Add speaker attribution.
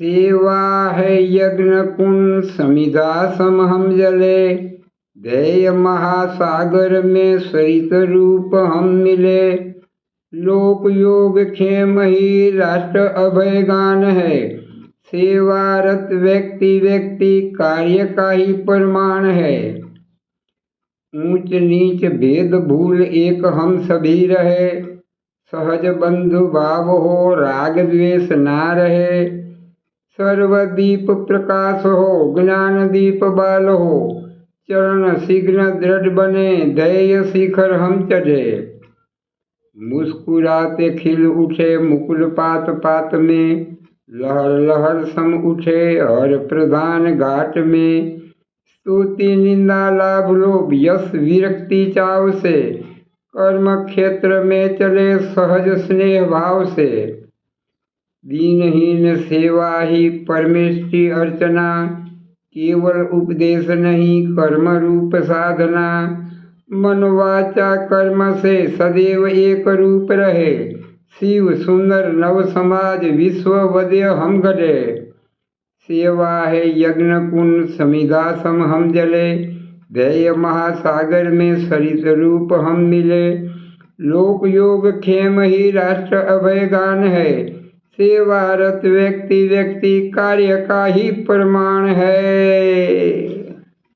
Speaker 1: सेवा है यज्ञ कुंड समिधा सम हम जले। ध्येय महासागर में सरित रूप हम मिले। लोक योग खेम ही राष्ट्र अभय गान है सेवारत व्यक्ति व्यक्ति कार्य का ही प्रमाण है ऊंच नीच भेद भूल एक हम सभी रहे। सहज बंधु भाव हो राग द्वेष ना रहे। सर्वदीप प्रकाश हो ज्ञान दीप बाल हो चरण शीघ्र दृढ़ बने ध्येय शिखर हम चढ़े मुस्कुराते खिल उठे मुकुल पात पात में, लहर लहर सम उठे हर प्रधान घाट में। स्तुति, निंदा, लाभ, लोभ, यश, विरक्ति चाव से, कर्म क्षेत्र में चले, सहज स्नेह भाव से। दीनहीन सेवा ही परमेष्टि अर्चना, केवल उपदेश नहीं कर्म रूप साधना। मन वाचा कर्म से सदैव एक रूप रहे। शिव सुंदर नव समाज विश्व वद्य हम गढ़े सेवा है यज्ञ कुंड समिधा सम हम जले। ध्येय महासागर में सरित रूप हम मिले। लोक योग खेम ही राष्ट्र अभय गान है। सेवारत व्यक्ति व्यक्ति कार्य का ही प्रमाण है।